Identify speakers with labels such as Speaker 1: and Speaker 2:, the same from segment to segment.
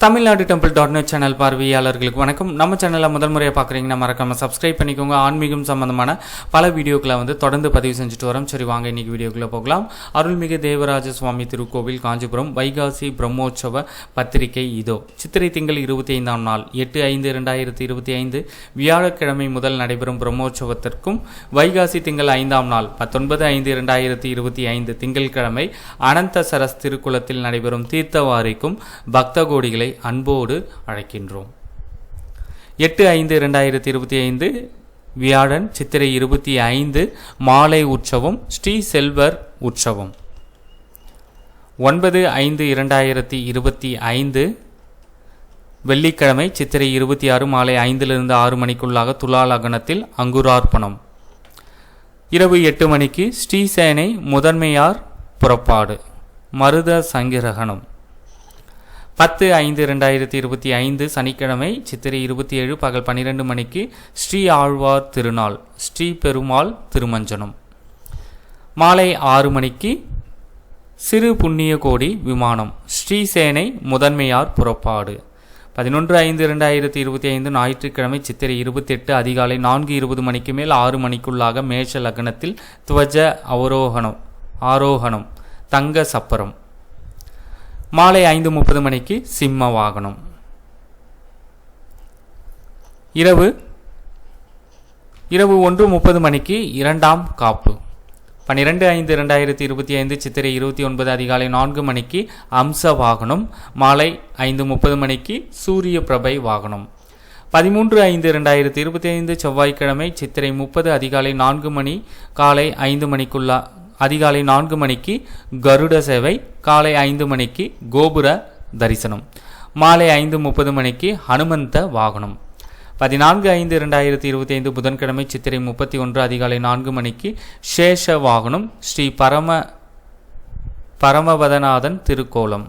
Speaker 1: Tamil Nadu temple dot net channel பார்வையாளர்களுக்கு வணக்கம். நம்ம சேனலை முதல் முறையாக பார்க்குறீங்கன்னா மறக்காமல் சப்ஸ்கிரைப் பண்ணிக்கோங்க. ஆன்மீகம் சம்பந்தமான பல வீடியோக்களை வந்து தொடர்ந்து பதிவு செஞ்சுட்டு வரோம். சரி வாங்க இன்றைக்கி வீடியோக்குள்ளே போகலாம். அருள்மிகு தேவராஜ சுவாமி திருக்கோவில் காஞ்சிபுரம் வைகாசி பிரம்மோற்சவ பத்திரிகை இதோ. சித்திரை திங்கள் இருபத்தி ஐந்தாம் நாள் எட்டு ஐந்து இரண்டாயிரத்தி இருபத்தி ஐந்து வியாழக்கிழமை முதல் நடைபெறும் பிரம்மோற்சவத்திற்கும் வைகாசி திங்கள் ஐந்தாம் நாள் பத்தொன்பது ஐந்து இரண்டாயிரத்தி இருபத்தி ஐந்து திங்கள்கிழமை அனந்த சரஸ் திருக்குளத்தில் நடைபெறும் தீர்த்தவாரிக்கும் பக்த கோடிகளை அன்போடு அழைக்கின்றோம். எட்டு ஐந்து ரெண்டாயிரத்தி இருபத்தி ஐந்து வியாழன் சித்திரை இருபத்தி ஐந்து மாலை உற்சவம் ஸ்ரீ செல்வர் உற்சவம். ஒன்பது ஐந்து இரண்டாயிரத்தி இருபத்தி ஐந்து வெள்ளிக்கிழமை சித்திரை இருபத்தி ஆறு மாலை ஐந்திலிருந்து ஆறு மணிக்குள்ளாக துலா லக்னத்தில் அங்குரார்ப்பணம். இரவு எட்டு மணிக்கு ஸ்ரீசேனை முதன்மையார் புறப்பாடு மருத சங்கிரகணம். பத்து ஐந்து ரெண்டாயிரத்தி இருபத்தி ஐந்து சனிக்கிழமை சித்திரை இருபத்தி ஏழு பகல் பன்னிரெண்டு மணிக்கு ஸ்ரீ ஆழ்வார் திருநாள் ஸ்ரீ பெருமாள் திருமஞ்சனம். மாலை ஆறு மணிக்கு சிறு புண்ணிய கோடி விமானம் ஸ்ரீசேனை முதன்மையார் புறப்பாடு. பதினொன்று ஐந்து ரெண்டாயிரத்தி இருபத்தி ஐந்து ஞாயிற்றுக்கிழமை சித்திரை இருபத்தெட்டு அதிகாலை நான்கு இருபது மணிக்கு மேல் ஆறு மணிக்குள்ளாக மேஷ லக்னத்தில் துவஜ அவரோகணம் ஆரோகணம் தங்க சப்பரம். மாலை ஐந்து முப்பது மணிக்கு சிம்ம வாகனம். இரவு இரவு ஒன்று முப்பது மணிக்கு இரண்டாம் காப்பு. பன்னிரெண்டு ஐந்து இரண்டாயிரத்தி இருபத்தி ஐந்து சித்திரை இருபத்தி ஒன்பது அதிகாலை நான்கு மணிக்கு அம்ச வாகனம் மாலை ஐந்து முப்பது மணிக்கு சூரிய பிரபை வாகனம். பதிமூன்று ஐந்து இரண்டாயிரத்தி இருபத்தி ஐந்து செவ்வாய்க்கிழமை சித்திரை முப்பது அதிகாலை நான்கு மணி காலை ஐந்து மணிக்குள்ளா அதிகாலை நான்கு மணிக்கு கருட சேவை காலை ஐந்து மணிக்கு கோபுர தரிசனம் மாலை ஐந்து முப்பது மணிக்கு ஹனுமந்த வாகனம். பதினான்கு ஐந்து இரண்டாயிரத்தி இருபத்தி ஐந்து புதன்கிழமை சித்திரை முப்பத்தி ஒன்று அதிகாலை நான்கு மணிக்கு சேஷ வாகனம் ஸ்ரீ பரம பரமபதநாதன் திருக்கோலம்.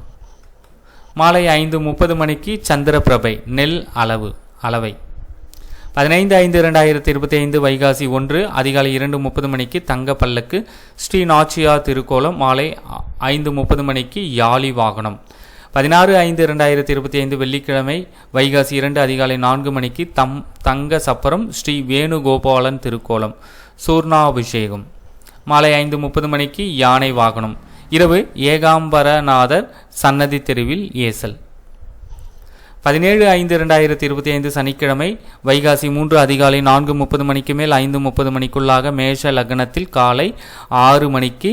Speaker 1: மாலை ஐந்து முப்பது மணிக்கு சந்திரபிரபை நெல் அளவு அளவை. பதினைந்து ஐந்து இரண்டாயிரத்தி இருபத்தி ஐந்து வைகாசி ஒன்று அதிகாலை இரண்டு முப்பது மணிக்கு தங்க பல்லக்கு ஸ்ரீ நாச்சியா திருக்கோலம் மாலை ஐந்து முப்பது மணிக்கு யாழி வாகனம். பதினாறு ஐந்து இரண்டாயிரத்தி இருபத்தி ஐந்து வெள்ளிக்கிழமை வைகாசி இரண்டு அதிகாலை நான்கு மணிக்கு தம் தங்க சப்பரம் ஸ்ரீ வேணுகோபாலன் திருக்கோலம் சூர்ணாபிஷேகம். மாலை ஐந்து முப்பது மணிக்கு யானை வாகனம். இரவு ஏகாம்பரநாதர் சன்னதி தெருவில் ஏசல். பதினேழு ஐந்து இரண்டாயிரத்தி இருபத்தி ஐந்து சனிக்கிழமை வைகாசி மூன்று அதிகாலை நான்கு முப்பது மணிக்கு மேல் ஐந்து முப்பது மணிக்குள்ளாக மேஷ லக்னத்தில் காலை ஆறு மணிக்கு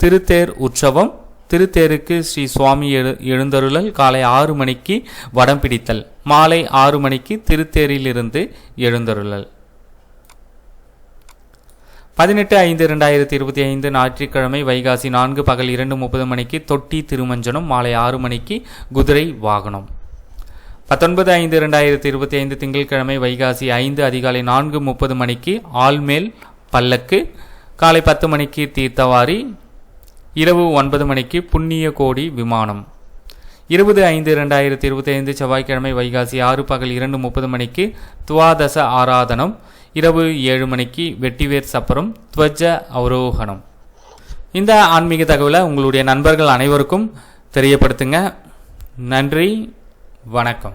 Speaker 1: திருத்தேர் உற்சவம் திருத்தேருக்கு ஸ்ரீ சுவாமி எழு எழுந்தருளல் காலை ஆறு மணிக்கு வடம் பிடித்தல் மாலை ஆறு மணிக்கு திருத்தேரிலிருந்து எழுந்தருளல். பதினெட்டு ஐந்து இரண்டாயிரத்தி இருபத்தி ஐந்து ஞாயிற்றுக்கிழமை வைகாசி நான்கு பகல் இரண்டு முப்பது மணிக்கு தொட்டி திருமஞ்சனம் மாலை ஆறு மணிக்கு குதிரை வாகனம். பத்தொன்பது ஐந்து இரண்டாயிரத்தி இருபத்தி ஐந்து திங்கட்கிழமை வைகாசி ஐந்து அதிகாலை நான்கு முப்பது மணிக்கு ஆள்மேல் பல்லக்கு காலை பத்து மணிக்கு தீர்த்தவாரி இரவு ஒன்பது மணிக்கு புண்ணிய கோடி விமானம். இருபது ஐந்து இரண்டாயிரத்தி இருபத்தி ஐந்து செவ்வாய்க்கிழமை வைகாசி ஆறு பகல் இரண்டு முப்பது மணிக்கு துவாதச ஆராதனம் இரவு ஏழு மணிக்கு வெட்டிவேர் சப்பரம் துவஜ அவரோகணம். இந்த ஆன்மீக தகவலை உங்களுடைய நண்பர்கள் அனைவருக்கும் தெரியப்படுத்துங்க. நன்றி வணக்கம்.